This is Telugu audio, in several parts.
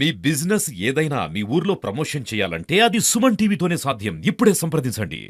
మీ బిజినెస్ ఏదైనా మీ ఊర్లో ప్రమోషన్ చేయాలంటే అది సుమన్ టీవీతోనే సాధ్యం. ఇప్పుడే సంప్రదించండి.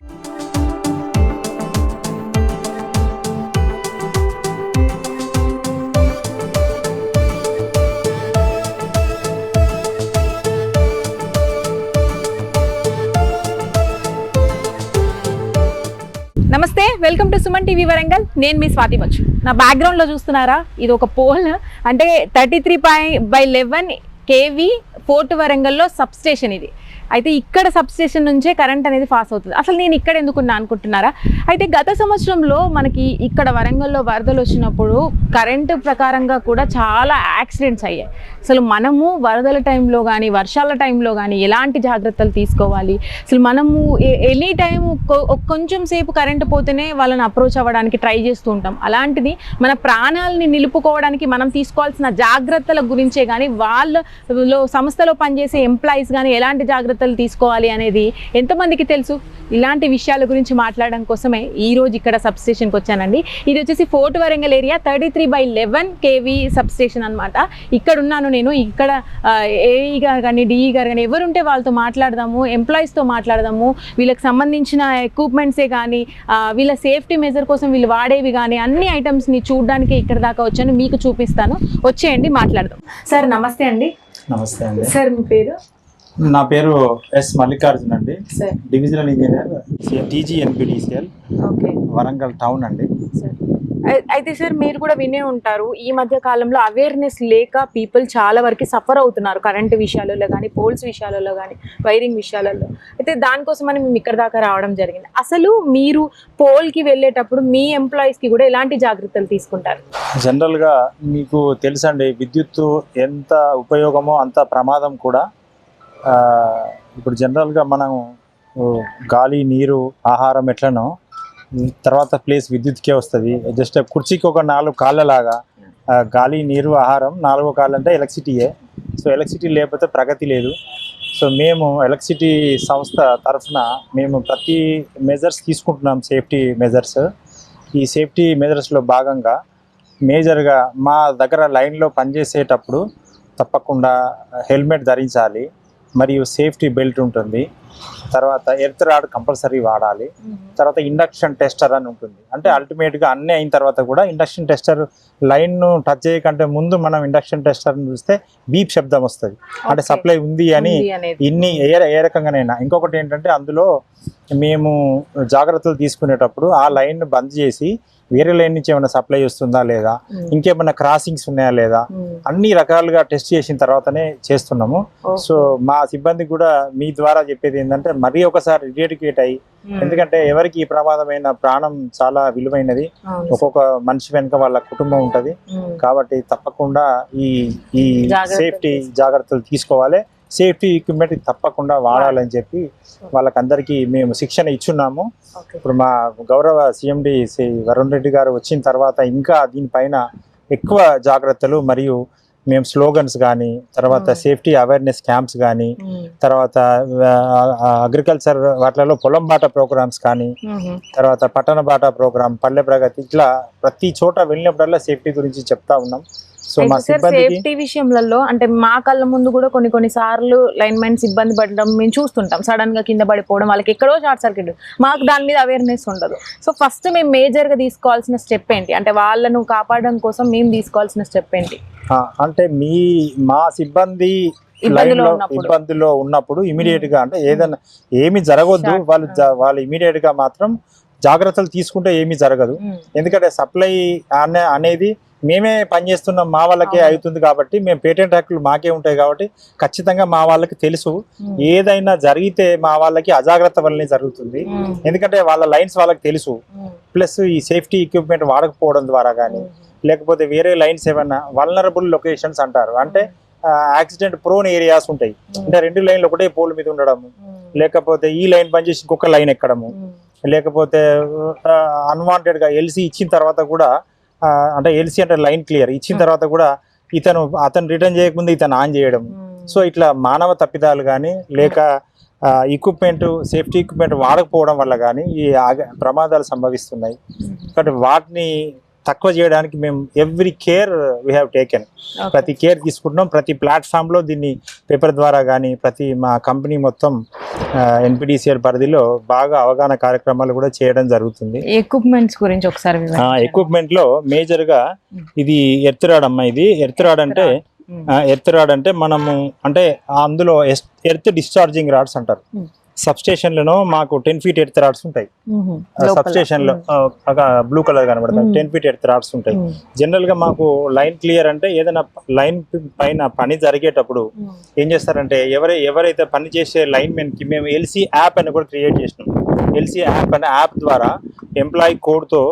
నమస్తే welcome to Suman TV Warangal. నేను మీ స్వాతి బచ్చు నా బ్యాక్గ్రౌండ్లో చూస్తున్నారా? ఇది ఒక పోల్. అంటే thirty three point by eleven KV fort వరంగల్లో సబ్ స్టేషన్ ఇది. అయితే ఇక్కడ సబ్స్టేషన్ నుంచే కరెంట్ అనేది పాస్ అవుతుంది. అసలు నేను ఇక్కడ ఎందుకున్నా అనుకుంటున్నారా? అయితే గత సంవత్సరంలో మనకి ఇక్కడ వరంగల్లో వరదలు వచ్చినప్పుడు కరెంటు ప్రకారంగా కూడా చాలా యాక్సిడెంట్స్ అయ్యాయి. అసలు మనము వరదల టైంలో కానీ వర్షాల టైంలో కానీ ఎలాంటి జాగ్రత్తలు తీసుకోవాలి? అసలు మనము ఎనీ టైం కొంచెం సేపు కరెంటు పోతేనే వాళ్ళని అప్రోచ్ అవ్వడానికి ట్రై చేస్తూ ఉంటాం. అలాంటిది మన ప్రాణాలని నిలుపుకోవడానికి మనం తీసుకోవాల్సిన జాగ్రత్తల గురించే కానీ వాళ్ళలో సంస్థలో పనిచేసే ఎంప్లాయీస్ కానీ ఎలాంటి జాగ్రత్తలు తీసుకోవాలి అనేది ఎంతమందికి తెలుసు? ఇలాంటి విషయాల గురించి మాట్లాడడం కోసమే ఈ రోజు ఇక్కడ సబ్స్టేషన్కి వచ్చానండి. ఇది వచ్చేసి fort Warangal area thirty three by eleven KV substation అనమాట ఇక్కడ ఉన్నాను నేను. ఇక్కడ ఏఈ గారు కానీ డిఈ గారు కానీ ఎవరుంటే వాళ్ళతో మాట్లాడదాము ఎంప్లాయీస్తో మాట్లాడదాము. వీళ్ళకి సంబంధించిన ఎక్విప్మెంట్సే కానీ వీళ్ళ సేఫ్టీ మెజర్ కోసం వీళ్ళు వాడేవి కానీ అన్ని ఐటమ్స్ని చూడడానికి ఇక్కడ దాకా వచ్చాను. మీకు చూపిస్తాను. వచ్చేయండి మాట్లాడదాం. సార్ నమస్తే అండి. నమస్తే అండి. సార్ మీ పేరు? నా పేరు ఎస్ మల్లికార్జున్ అండి. Divisional engineer TG NPDCL okay. Warangal town అండి. అయితే సార్ మీరు కూడా వినే ఉంటారు ఈ మధ్య కాలంలో అవేర్నెస్ లేక పీపుల్ చాలా వరకు సఫర్ అవుతున్నారు కరెంట్ విషయాలలో కానీ పోల్స్ విషయాలలో కానీ వైరింగ్ విషయాలలో. అయితే దానికోసమని మేము ఇక్కడ దాకా రావడం జరిగింది. అసలు మీరు పోల్కి వెళ్ళేటప్పుడు మీ ఎంప్లాయీస్కి కూడా ఎలాంటి జాగ్రత్తలు తీసుకుంటారు? జనరల్గా మీకు తెలుసండి విద్యుత్తు ఎంత ఉపయోగమో అంత ప్రమాదం కూడా ఇప్పుడు జనరల్గా మనం గాలి నీరు ఆహారం ఎట్లనో తర్వాత ప్లేస్ విద్యుత్కే వస్తుంది. జస్ట్ కుర్చీకి ఒక నాలుగు కాళ్ళలాగా గాలి నీరు ఆహారం నాలుగో కాళ్ళు అంటే ఎలక్ట్రిసిటీయే. సో ఎలక్ట్రిసిటీ లేకపోతే ప్రగతి లేదు. సో మేము ఎలక్ట్రిసిటీ సంస్థ తరఫున మేము ప్రతి మెజర్స్ తీసుకుంటున్నాం సేఫ్టీ మెజర్స్ ఈ సేఫ్టీ మెజర్స్లో భాగంగా మేజర్గా మా దగ్గర లైన్లో పనిచేసేటప్పుడు తప్పకుండా హెల్మెట్ ధరించాలి. మరియు సేఫ్టీ బెల్ట్ ఉంటుంది. తర్వాత ఎర్త్ రాడ్ కంపల్సరీ వాడాలి. తర్వాత ఇండక్షన్ టెస్టర్ అని ఉంటుంది. అంటే అల్టిమేట్గా అన్నీ అయిన తర్వాత కూడా ఇండక్షన్ టెస్టర్ లైన్ను టచ్ చేయకంటే ముందు మనం ఇండక్షన్ టెస్టర్ని చూస్తే బీప్ శబ్దం వస్తుంది. అంటే. సప్లై ఉంది అని ఇన్ని ఏ ఏ రకంగానైనా. ఇంకొకటి ఏంటంటే అందులో మేము జాగ్రత్తలు తీసుకునేటప్పుడు ఆ లైన్ బంద్ చేసి వేరే లైన్ నుంచి ఏమైనా సప్లై వస్తుందా లేదా. ఇంకేమైనా క్రాసింగ్స్ ఉన్నాయా లేదా. అన్ని రకాలుగా టెస్ట్ చేసిన తర్వాతనే చేస్తున్నాము. సో మా సిబ్బంది కూడా మీ ద్వారా చెప్పేది ఏంటంటే మరీ ఒకసారి రిడేటికేట్ అయ్యి. ఎందుకంటే ఎవరికి ఈ ప్రమాదమైన ప్రాణం చాలా విలువైనది. ఒక్కొక్క మనిషి వెనుక వాళ్ళ కుటుంబం ఉంటది. కాబట్టి తప్పకుండా ఈ ఈ సేఫ్టీ జాగ్రత్తలు తీసుకోవాలి సేఫ్టీ ఎక్విప్మెంట్ తప్పకుండా వాడాలని చెప్పి వాళ్ళకందరికీ మేము శిక్షణ ఇచ్చున్నాము. ఇప్పుడు మా గౌరవ సిఎండి శ్రీ వరుణ్ రెడ్డి గారు వచ్చిన తర్వాత ఇంకా దీనిపైన ఎక్కువ జాగ్రత్తలు మరియు మేము స్లోగన్స్ కానీ తర్వాత. సేఫ్టీ అవేర్నెస్ క్యాంప్స్ కానీ. తర్వాత అగ్రికల్చర్ వాటిలలో పొలం బాట ప్రోగ్రామ్స్ కానీ. తర్వాత పట్టణ బాట ప్రోగ్రామ్ పల్లె ప్రగతి ఇట్లా ప్రతి చోట వెళ్ళినప్పుడల్లా సేఫ్టీ గురించి చెప్తా ఉన్నాం సో మా సేఫ్టీ విషయంలో అంటే మా కళ్ళ ముందు కూడా కొన్ని కొన్ని సార్లు లైన్ మెన్స్ ఇబ్బంది పడడం మేము చూస్తుంటాం. సడన్గా కింద పడిపోవడం వాళ్ళకి ఎక్కడో షార్ట్ సర్క్యూట్. మాకు దాని మీద అవేర్నెస్ ఉండదు. సో ఫస్ట్ మేము మేజర్గా తీసుకోవాల్సిన స్టెప్ ఏంటి? అంటే వాళ్ళను కాపాడడం కోసం మేము తీసుకోవాల్సిన స్టెప్ ఏంటి? అంటే మీ మా సిబ్బంది ఇబ్బందిలో ఉన్నప్పుడు. ఇబ్బందిలో ఉన్నప్పుడు ఇమీడియట్గా అంటే ఏదైనా ఏమి జరగొద్దు. వాళ్ళు జ- వాళ్ళు ఇమీడియట్గా మాత్రం జాగ్రత్తలు తీసుకుంటే ఏమీ జరగదు. ఎందుకంటే సప్లై అనే అనేది మేమే పనిచేస్తున్నాం మా వాళ్ళకే. అవుతుంది కాబట్టి మేము పేటెంట్ హక్కులు మాకే ఉంటాయి కాబట్టి ఖచ్చితంగా మా వాళ్ళకి తెలుసు. ఏదైనా జరిగితే మా వాళ్ళకి అజాగ్రత్త వల్లనే జరుగుతుంది. ఎందుకంటే వాళ్ళ లైన్స్ వాళ్ళకి తెలుసు. ప్లస్ ఈ సేఫ్టీ ఎక్విప్మెంట్ వాడకపోవడం ద్వారా కానీ. లేకపోతే వేరే లైన్స్ ఏమన్నా వల్నరబుల్ లొకేషన్స్ అంటారు అంటే యాక్సిడెంట్ ప్రోన్ ఏరియాస్ ఉంటాయి అంటే రెండు లైన్లు ఒకటే పోల్ మీద ఉండడం ఉమ్. లేకపోతే ఈ లైన్ పనిచేసి ఇంకొక లైన్ ఎక్కడము. లేకపోతే అన్వాంటెడ్గా ఎల్సీ ఇచ్చిన తర్వాత కూడా అంటే ఎల్సీ అంటే లైన్ క్లియర్ ఇచ్చిన Hmm. తర్వాత కూడా ఇతను అతను రిటర్న్ చేయకముందు ఇతను ఆన్ చేయడం ఉమ్. సో ఇట్లా మానవ తప్పిదాలు కానీ లేక ఎక్విప్మెంట్ సేఫ్టీ ఎక్విప్మెంట్ వాడకపోవడం వల్ల కానీ ఈ ఆగ- ప్రమాదాలు సంభవిస్తున్నాయి ఉమ్. కాబట్టి వాటిని తక్కువ చేయడానికి మేము every care we have taken. ప్రతి కేర్ తీసుకుంటున్నాం ప్రతి ప్లాట్ఫామ్లో దీన్ని పేపర్ ద్వారా కానీ ప్రతి మా కంపెనీ మొత్తం ఎన్పిడిసిఎల్ పరిధిలో బాగా అవగాహన కార్యక్రమాలు కూడా చేయడం జరుగుతుంది ఎక్విప్మెంట్స్ గురించి ఒకసారి వివరించండి. ఎక్విప్మెంట్లో మేజర్గా Mm. ఇది ఎర్త్ రాడ్ అమ్మా ఇది ఎర్త్ రాడ్ అంటే. ఎర్త్ రాడ్ అంటే మనము అంటే అందులో ఎర్త్ డిశ్చార్జింగ్ రాడ్స్ అంటారు సబ్ స్టేషన్లలో మాకు టెన్ ఫీట్ ఎర్త్ రాడ్స్ ఉంటాయి. స్టేషన్లో బ్లూ కలర్ కనబడతాయి. టెన్ ఫీట్ ఎర్త్ రాడ్స్ ఉంటాయి. జనరల్గా మాకు లైన్ క్లియర్ అంటే ఏదైనా లైన్ పైన పని జరిగేటప్పుడు. ఏం చేస్తారంటే ఎవరై ఎవరైతే పని చేసే లైన్ మెన్కి మేము ఎల్సీ యాప్ అని కూడా క్రియేట్ చేసినాం ఎల్సీ యాప్ అనే యాప్ ద్వారా ఎంప్లాయీ కోడ్తో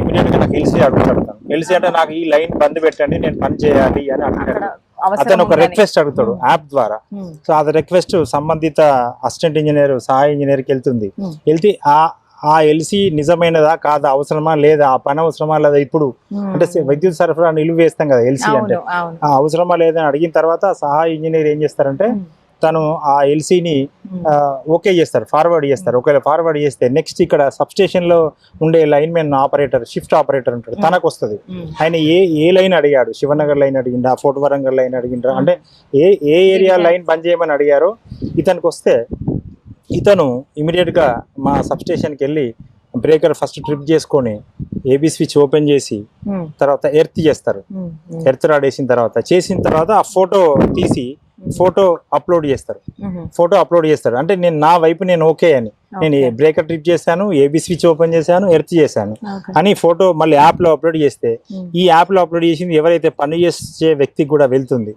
ఇమీడియట్గా నాకు ఎల్సీ అడుగుతాడు ఎల్సీ అంటే నాకు ఈ లైన్ బంద్ పెట్టండి నేను పని చేయాలి అని అవసరం అతను ఒక. రిక్వెస్ట్ అడుగుతాడు Hmm. యాప్ ద్వారా. సో అది రిక్వెస్ట్ సంబంధిత అసిస్టెంట్ ఇంజనీర్ సహాయ ఇంజనీర్కి వెళ్తుంది Hmm. వెళ్తే ఆ ఆ ఎల్సీ నిజమైనదా కాదా అవసరమా లేదా ఆ పని అవసరమా లేదా ఇప్పుడు. అంటే విద్యుత్ సరఫరా నిలువ వేస్తాం కదా ఎల్సీ అంటే ఆ అవసరమా లేదని అడిగిన తర్వాత సహాయ ఇంజనీర్ ఏం చేస్తారంటే. తను ఆ ఎల్సీని. ఓకే చేస్తారు ఫార్వర్డ్ చేస్తారు ఒకవేళ ఫార్వర్డ్ చేస్తే నెక్స్ట్ ఇక్కడ సబ్ స్టేషన్లో ఉండే line men operator shift operator ఉంటాడు. తనకు వస్తుంది. ఆయన ఏ ఏ లైన్ అడిగాడు శివనగర్ లైన్ అడిగిండా ఫోర్ట్ వరంగల్ లైన్ అడిగిండ్రా అంటే ఏ ఏ ఏరియా. లైన్ బంద్ చేయమని అడిగారో ఇతనికి వస్తే ఇతను ఇమీడియట్గా మా సబ్ స్టేషన్కి వెళ్ళి బ్రేకర్ ఫస్ట్ ట్రిప్ చేసుకొని ఏబీ స్విచ్ ఓపెన్ చేసి. తర్వాత ఎర్త్ చేస్తారు. ఎర్త్ రాడ్ వేసిన తర్వాత చేసిన తర్వాత ఆ ఫోటో తీసి ఫోటో అప్లోడ్ చేస్తారు. ఫోటో అప్లోడ్ చేస్తారు అంటే నేను నా వైపు నేను ఓకే అని నేను. బ్రేకర్ ట్రిప్ చేశాను ఏబీ స్విచ్ ఓపెన్ చేశాను ఎర్త్ చేశాను. అని ఫోటో మళ్ళీ యాప్లో అప్లోడ్ చేస్తే. ఈ యాప్లో అప్లోడ్ చేసింది ఎవరైతే పని చేసే వ్యక్తికి కూడా వెళ్తుంది.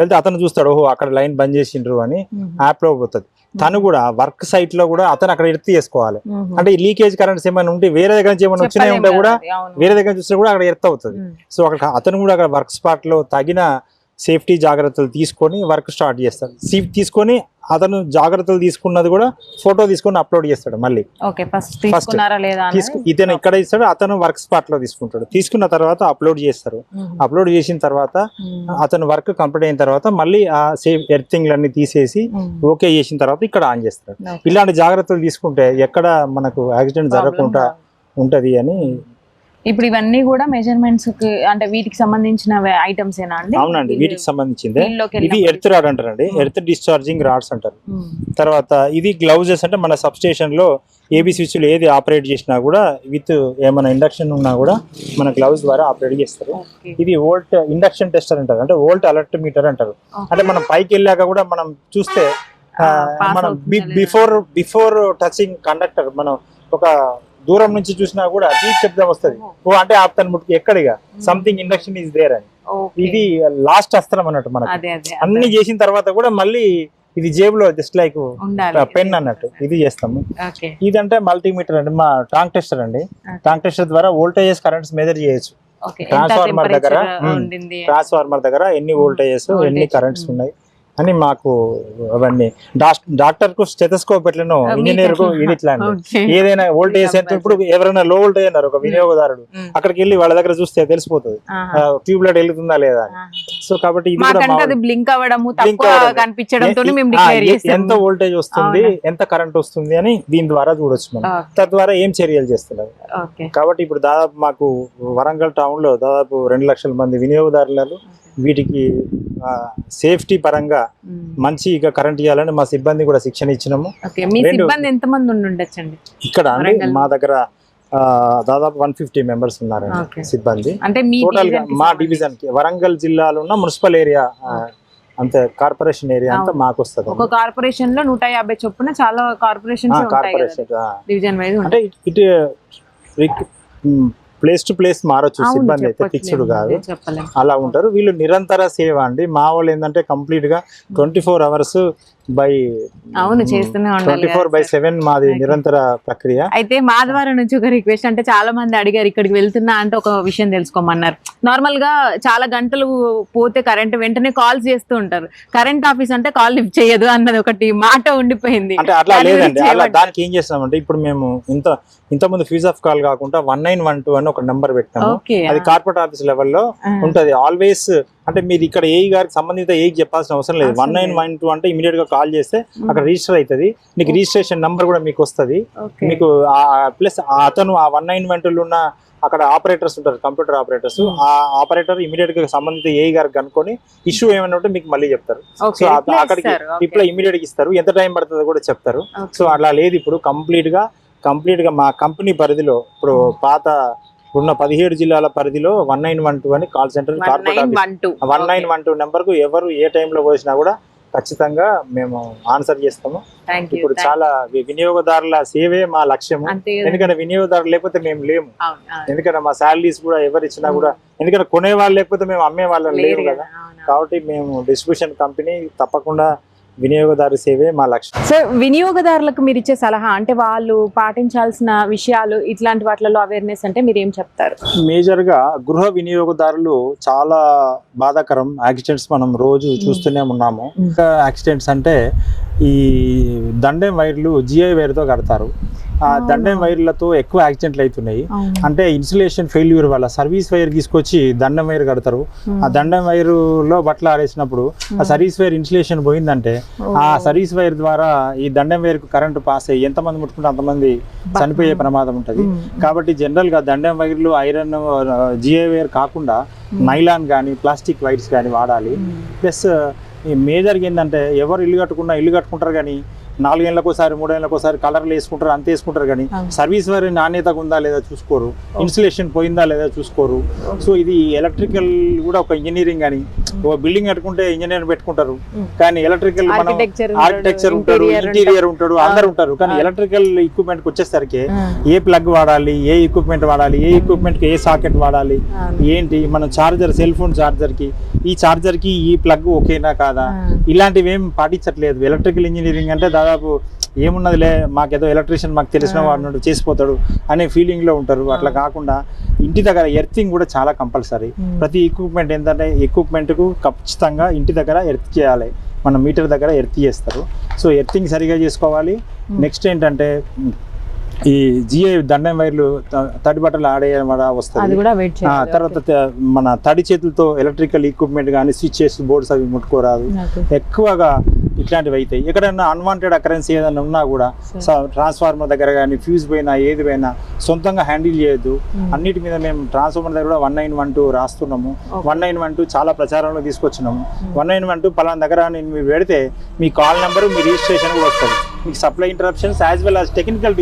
వెళ్తే అతను చూస్తాడు ఓహో అక్కడ లైన్ బంద్ చేసిండ్రు అని. యాప్లో పోతుంది తను కూడా వర్క్ సైట్లో కూడా అతను అక్కడ ఎర్త్ చేసుకోవాలి. అంటే లీకేజ్ కరెంట్స్ ఏమైనా ఉంటే వేరే దగ్గర నుంచి ఏమైనా వచ్చినాయి ఉంటే కూడా. వేరే దగ్గర చూస్తే కూడా అక్కడ ఎర్త్ అవుతుంది. సో అక్కడ అతను కూడా అక్కడ వర్క్ స్పాట్లో తగిన సేఫ్టీ జాగ్రత్తలు తీసుకొని వర్క్ స్టార్ట్ చేస్తాడు సీఫ్ తీసుకొని అతను జాగ్రత్తలు తీసుకున్నది కూడా ఫోటో తీసుకొని అప్లోడ్ చేస్తాడు మళ్ళీ ఫస్ట్ ఇతను ఇక్కడ ఇస్తాడు అతను వర్క్ స్పాట్లో తీసుకుంటాడు తీసుకున్న తర్వాత అప్లోడ్ చేస్తారు. అప్లోడ్ చేసిన తర్వాత. అతను వర్క్ కంప్లీట్ అయిన తర్వాత మళ్ళీ ఆ సేఫ్ ఎర్తింగ్లన్నీ తీసేసి మ్మ్. ఓకే చేసిన తర్వాత ఇక్కడ ఆన్ చేస్తాడు. ఇలాంటి జాగ్రత్తలు తీసుకుంటే ఎక్కడ మనకు యాక్సిడెంట్ జరగకుండా. ఉంటది అని ఇప్పుడు ఇవన్నీ కూడా మెజర్మెంట్స్కి అంటే వీటికి సంబంధించిన ఐటమ్స్ ఏనా అండి అవునండి వీటికి సంబంధించిందే ఇది ఎర్త్ రాడ్ అంటారండి Hmm. ఎర్త్ డిశ్చార్జింగ్ రాడ్స్ అంటారు. తర్వాత ఇది గ్లౌజెస్ అంటే మన సబ్ స్టేషన్లో ఏబీ స్విచ్లు ఏది ఆపరేట్ చేసినా కూడా విత్ ఏమైనా ఇండక్షన్ ఉన్నా కూడా మన గ్లౌజ్ ద్వారా ఆపరేట్ చేస్తారు. ఇది వోల్ట్ ఇండక్షన్ టెస్టర్ అంటారు అంటే వోల్ట్ అలర్ట్ మీటర్ అంటారు. అంటే మనం పైకి వెళ్ళాక కూడా మనం చూస్తే మనం? బిఫోర్ బిఫోర్ టచింగ్ కండక్టర్ మనం ఒక దూరం నుంచి చూసినా కూడా డీప్ శబ్దం వస్తుంది. ఓ అంటే ఆపుతాను ముట్టుకు ఎక్కడిగా? సంథింగ్ ఇండక్షన్ ఈజ్ దేర్ అని. ఇది లాస్ట్ అస్త్రం అన్నట్టు మనకు. అన్ని చేసిన తర్వాత కూడా మళ్ళీ ఇది జేబులో జస్ట్ లైక్ పెన్ అన్నట్టు. ఇది చేస్తాము. ఇదంటే మల్టీమీటర్ అండి. మా టాంక్ టెస్టర్ అండి. టాంక్ టెస్టర్ ద్వారా వోల్టేజెస్ కరెంట్స్ మెజర్ చేయొచ్చు. ట్రాన్స్ఫార్మర్ దగ్గర, ట్రాన్స్ఫార్మర్ దగ్గర ఎన్ని వోల్టేజెస్ ఎన్ని కరెంట్స్. ఉన్నాయి. అని మాకు అవన్నీ. డాక్టర్కు స్టెథోస్కోప్ ఎట్లనో ఇంజనీర్కు? ఇది ఇట్లా ఏదైనా వోల్టేజ్ ఎంత ఇప్పుడు ఎవరైనా లో వోల్టేజ్ అన్నారు ఒక వినియోగదారుడు. అక్కడికి వెళ్ళి వాళ్ళ దగ్గర చూస్తే తెలిసిపోతుంది. ట్యూబ్ లైట్ వెళ్తుందా లేదా. సో కాబట్టి ఇది బ్లింక్ అవ్వడము ఎంత వోల్టేజ్ వస్తుంది. ఎంత కరెంట్ వస్తుంది అని దీని ద్వారా చూడొచ్చు మనం. తద్వారా ఏం చర్యలు చేస్తున్నారు? కాబట్టి ఇప్పుడు దాదాపు మాకు వరంగల్ టౌన్లో దాదాపు రెండు లక్షల మంది వినియోగదారులు వీటికి సేఫ్టీ పరంగా మ్మ్. మంచి ఇక కరెంట్ ఇవ్వాలని మా సిబ్బంది కూడా శిక్షణ ఇచ్చినాము ఇక్కడ. మా దగ్గర ఆ, దాదాపు వన్ ఫిఫ్టీ మెంబర్స్ ఉన్నారండి ఓకే. సిబ్బంది అంటే మీ టోటల్గా మా. డివిజన్కి వరంగల్ జిల్లాలో ఉన్న మున్సిపల్ ఏరియా అంతే కార్పొరేషన్ ఏరియా అంతా. మాకు వస్తుంది ఒక కార్పొరేషన్లో నూట యాభై చొప్పున చాలా కదా కార్పొరేషన్ డివిజన్ వైజ్ అంటే ఇటు ప్లేస్ టు ప్లేస్ మారొచ్చు సిబ్బంది అయితే ఫిక్స్డ్ కాదు. అలా ఉంటారు. వీళ్ళు నిరంతర సేవ అండి. మా వాళ్ళు ఏంటంటే కంప్లీట్గా ట్వంటీ ఫోర్ అవర్స్ బై అవును చేస్తూనే ఉండాలి. బై. సెవెన్ మాది. నిరంతర ప్రక్రియ. అయితే మా ద్వారా నుంచి ఒక రిక్వెస్ట్ అంటే చాలా మంది అడిగారు ఇక్కడికి వెళ్తున్నా అంటే ఒక విషయం తెలుసుకోమన్నారు. నార్మల్గా చాలా గంటలు పోతే కరెంట్ వెంటనే కాల్స్ చేస్తూ ఉంటారు. కరెంట్ ఆఫీస్ అంటే కాల్ లిఫ్ట్ చేయదు అన్నది ఒకటి మాట ఉండిపోయింది. అంటే అట్లా లేదండి. అలా? దానికి ఏం చేస్తామంటే ఇప్పుడు మేము ఇంత ఇంతకుముందు ఫీజ్ ఆఫ్ కాల్ కాకుండా వన్ నైన్ వన్ టూ అని ఒక నెంబర్ పెట్టాము. అది కార్పొరేట్ ఆఫీస్ లెవెల్లో ఉంటది. ఆల్వేస్ అంటే మీరు ఇక్కడ ఏ గారికి సంబంధిత ఏ చెప్పాల్సిన అవసరం లేదు. One nine. వన్ టూ అంటే ఇమీడియట్గా కాల్ చేస్తే అక్కడ రిజిస్టర్ అవుతుంది. మీకు రిజిస్ట్రేషన్ నంబర్ కూడా మీకు వస్తుంది. మీకు ప్లస్ అతను ఆ వన్ నైన్ వన్ ఉన్న అక్కడ ఆపరేటర్స్ ఉంటారు కంప్యూటర్ ఆపరేటర్స్. ఆ ఆపరేటర్ ఇమీడియట్గా సంబంధిత ఏ గారికి కనుక్కొని ఇష్యూ ఏమైనా ఉంటే మీకు మళ్ళీ చెప్తారు. సో అక్కడికి. ఇప్పుడు ఇమీడియట్గా ఇస్తారు. ఎంత టైం పడుతుందో కూడా చెప్తారు. సో అలా లేదు ఇప్పుడు. కంప్లీట్గా కంప్లీట్గా మా కంపెనీ పరిధిలో ఇప్పుడు పాత ఉన్న పదిహేడు జిల్లాల పరిధిలో వన్ నైన్ వన్ టూ అని call center. One nine. One two నెంబర్కు ఎవరు ఏ టైంలో పోసినా కూడా ఖచ్చితంగా మేము ఆన్సర్ చేస్తాము ఇప్పుడు చాలా వినియోగదారుల సేవే మా లక్ష్యము. ఎందుకంటే వినియోగదారులు లేకపోతే మేము లేము. ఎందుకంటే మా శాలరీస్ కూడా ఎవరు ఇచ్చినా కూడా ఎందుకంటే కొనే వాళ్ళు లేకపోతే మేము అమ్మే వాళ్ళం లేరు కదా. కాబట్టి మేము డిస్ట్రిబ్యూషన్ కంపెనీ తప్పకుండా వినియోగదారు సేవే మా లక్ష్యం సో వినియోగదారులకు మీరు ఇచ్చే సలహా అంటే వాళ్ళు పాటించాల్సిన విషయాలు ఇట్లాంటి వాటిలలో అవేర్నెస్ అంటే మీరు ఏం చెప్తారు మేజర్గా గృహ వినియోగదారులు చాలా బాధాకరం యాక్సిడెంట్స్ మనం రోజు చూస్తూనే ఉన్నాము. ఇంకా యాక్సిడెంట్స్ అంటే ఈ దండెం వైర్లు జిఐ వైర్తో కడతారు. దండెం వైర్లతో ఎక్కువ యాక్సిడెంట్లు అవుతున్నాయి అంటే ఇన్సులేషన్ ఫెయిల్యూర్ వల్ల సర్వీస్ వైర్ తీసుకొచ్చి దండం వైర్ కడతారు. ఆ దండం వైరులో బట్టలు ఆడేసినప్పుడు ఆ సర్వీస్ వైర్ ఇన్సులేషన్ పోయిందంటే ఆ సర్వీస్ వైర్ ద్వారా ఈ దండం వైర్ కరెంట్ పాస్ అయ్యి ఎంతమంది ముట్టుకుంటే అంతమంది చనిపోయే ప్రమాదం ఉంటుంది. కాబట్టి జనరల్గా దండం వైర్లు ఐరన్ జిఐ వైర్ కాకుండా నైలాన్ కానీ ప్లాస్టిక్ వైర్స్ కానీ వాడాలి. ప్లస్ ఈ మేజర్గా ఏంటంటే ఎవరు ఇల్లు కట్టుకున్నా ఇల్లు కట్టుకుంటారు కానీ నాలుగేళ్ళకి ఒకసారి మూడేళ్ళకి ఒకసారి కలర్లు వేసుకుంటారు అంత వేసుకుంటారు కానీ. సర్వీస్ వైర్ నాణ్యతగా ఉందా లేదా చూసుకోరు. ఇన్సులేషన్ పోయిందా లేదా చూసుకోరు. సో ఇది ఎలక్ట్రికల్ కూడా ఒక ఇంజనీరింగ్ అని ఒక బిల్డింగ్ కట్టుకుంటే ఇంజనీర్ పెట్టుకుంటారు. కానీ ఎలక్ట్రికల్ మనం ఆర్కిటెక్చర్ ఉంటారు ఇంటీరియర్ ఉంటాడు అందరు ఉంటారు. కానీ. ఎలక్ట్రికల్ ఎక్విప్మెంట్ వచ్చేసరికి ఏ ప్లగ్ వాడాలి ఏ ఎక్విప్మెంట్ వాడాలి ఏ ఎక్విప్మెంట్కి ఏ సాకెట్ వాడాలి ఏంటి? మన చార్జర్ సెల్ ఫోన్ చార్జర్కి ఈ చార్జర్కి ఈ ప్లగ్ ఓకేనా కాదా? ఇలాంటివి ఏం పాటించట్లేదు. ఎలక్ట్రికల్ ఇంజనీరింగ్ అంటే దాదాపు ఏమున్నదిలే మాకేదో ఎలక్ట్రీషియన్ మాకు తెలిసిన. వాడు చేసిపోతాడు అనే ఫీలింగ్లో ఉంటారు. అట్లా కాకుండా ఇంటి దగ్గర ఎర్తింగ్ కూడా చాలా కంపల్సరీ ప్రతి ఎక్విప్మెంట్ ఏంటంటే ఎక్విప్మెంట్కు ఖచ్చితంగా ఇంటి దగ్గర ఎర్త్ చేయాలి. మన మీటర్ దగ్గర ఎర్త్ చేస్తారు. సో ఎర్తింగ్ సరిగా చేసుకోవాలి. నెక్స్ట్ ఏంటంటే ఈ జిఐ దండం వైర్లు తడి బట్టలు ఆడే అది వస్తుంది తర్వాత మన తడి చేతులతో ఎలక్ట్రికల్ ఎక్విప్మెంట్ కానీ స్విచ్చెస్ బోర్డ్స్ అవి ముట్టుకోరాదు. ఎక్కువగా ఇట్లాంటివి అవుతాయి ఎక్కడైనా అన్వాంటెడ్ అకరెన్స్ ఏదైనా ఉన్నా కూడా ట్రాన్స్ఫార్మర్ దగ్గర కానీ ఫ్యూజ్ పోయినా ఏది పోయినా సొంతంగా హ్యాండిల్ చేయొద్దు. అన్నిటి మీద మేము ట్రాన్స్ఫార్మర్ దగ్గర కూడా వన్ నైన్ వన్ టూ రాస్తున్నాము. వన్ నైన్ వన్ టూ చాలా ప్రచారంలో తీసుకొచ్చినాము. వన్ నైన్ వన్ టూ పలానా దగ్గర నేను మీరు పెడితే మీ కాల్ నెంబర్ మీ రిజిస్ట్రేషన్ కూడా వస్తుంది. మీకు supply interruptions as well as technical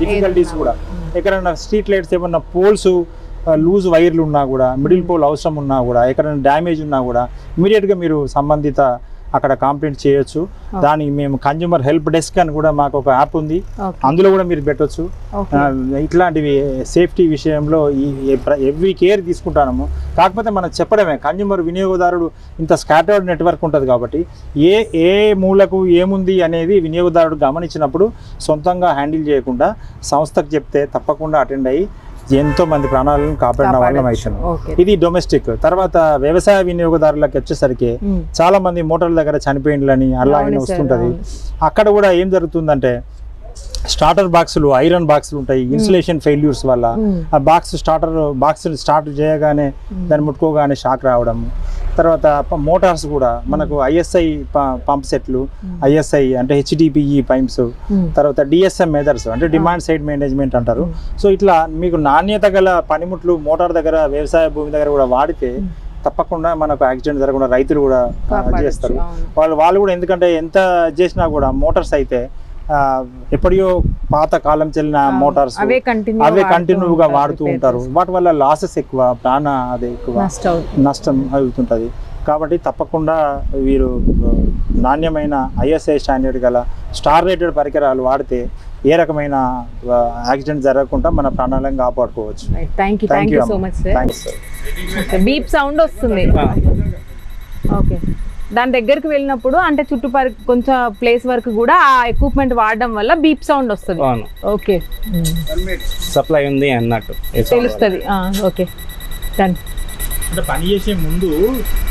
difficulties కూడా. ఎక్కడైనా స్ట్రీట్ లైట్స్ ఏమన్నా పోల్స్ లూజ్ వైర్లు ఉన్నా కూడా మిడిల్ పోల్ అవసరం ఉన్నా కూడా ఎక్కడైనా డ్యామేజ్ ఉన్నా కూడా ఇమీడియట్గా మీరు సంబంధిత అక్కడ కంప్లైంట్ చేయొచ్చు. దానికి మేము కన్జ్యూమర్ హెల్ప్ డెస్క్ అని కూడా మాకు ఒక యాప్ ఉంది. అందులో కూడా మీరు పెట్టొచ్చు. ఇట్లాంటివి సేఫ్టీ విషయంలో ఈ ఎవ్రీ కేర్ తీసుకుంటాము. కాకపోతే మనం చెప్పడమే కన్జ్యూమర్ వినియోగదారుడు ఇంత స్కాటర్డ్ నెట్వర్క్ ఉంటుంది కాబట్టి ఏ ఏ మూలకు ఏముంది అనేది వినియోగదారుడు గమనించినప్పుడు సొంతంగా హ్యాండిల్ చేయకుండా సంస్థకు చెప్తే తప్పకుండా అటెండ్ అయ్యి ఎంతో మంది ప్రాణాలను కాపాడిన వాళ్ళం అవుతున్నాం ఓకే. ఇది డొమెస్టిక్. తర్వాత వ్యవసాయ వినియోగదారులకు వచ్చేసరికి చాలా మంది మోటార్ల దగ్గర చనిపోయిండ్లని అలా అయినా వస్తుంటది. అక్కడ కూడా ఏం జరుగుతుందంటే స్టార్టర్ బాక్సులు ఐరన్ బాక్సులు ఉంటాయి. ఇన్సులేషన్ ఫెయిల్యూర్స్ వల్ల ఆ బాక్స్ స్టార్టర్ బాక్స్ స్టార్ట్ చేయగానే దాన్ని ముట్టుకోగానే షాక్ రావడం. తర్వాత మోటార్స్ కూడా మనకు ఐఎస్ఐ పంప్ సెట్లు ఐఎస్ఐ అంటే హెచ్డిపిఈ పైప్స్ తర్వాత డిఎస్ఎం మెథడ్స్ అంటే డిమాండ్ సైడ్ మేనేజ్మెంట్ అంటారు. సో ఇట్లా మీకు నాణ్యత గల పనిముట్లు మోటార్ దగ్గర వ్యవసాయ భూమి దగ్గర కూడా వాడితే తప్పకుండా మనకు యాక్సిడెంట్ జరగకుండా రైతులు కూడా చేస్తారు. వాళ్ళు వాళ్ళు కూడా ఎందుకంటే ఎంత చేసినా కూడా మోటార్స్ అయితే ఎప్పటియో పాత కాలం చెల్లిన మోటార్స్ అవే కంటిన్యూ అవే కంటిన్యూగా వాడుతూ ఉంటారు. వాటి వల్ల లాసెస్ ఎక్కువ ప్రాణ అదే ఎక్కువ నష్టం. అవుతుంటుంది. కాబట్టి తప్పకుండా వీరు నాణ్యమైన ఐఎస్ఐ స్టాండర్డ్ గల స్టార్ రేటెడ్ పరికరాలు వాడితే ఏ రకమైన యాక్సిడెంట్ జరగకుండా మన ప్రాణాలను కాపాడుకోవచ్చు. Thank you thank you so much sir beep sound వస్తుంది. ఓకే దాని దగ్గరికి వెళ్ళినప్పుడు అంటే చుట్టుపరి కొంచెం ప్లేస్ వరకు కూడా ఆ ఎక్విప్మెంట్ వాడడం వల్ల బీప్ సౌండ్ వస్తుంది. అవును. ఓకే సప్లై ఉంది అన్నట్టు. తెలుస్తుంది. ఓకే డన్ అంటే పని చేసే ముందు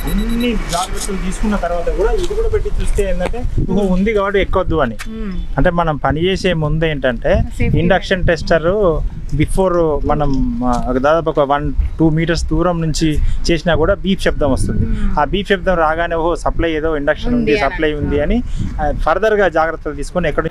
అన్ని జాగ్రత్తలు తీసుకున్న తర్వాత కూడా ఇది కూడా పెట్టి చూస్తే ఏంటంటే ఉంది కాబట్టి ఎక్కొద్దు అని. అంటే మనం పని చేసే ముందు ఏంటంటే ఇండక్షన్ టెస్టర్ బిఫోర్ మనం దాదాపు ఒక వన్ టూ మీటర్స్ దూరం నుంచి చేసినా కూడా బీప్ శబ్దం వస్తుంది. ఆ బీప్ శబ్దం రాగానే ఓహో సప్లై ఏదో ఇండక్షన్ ఉంది సప్లై ఉంది అని ఫర్దర్గా జాగ్రత్తలు తీసుకొని ఎక్కడ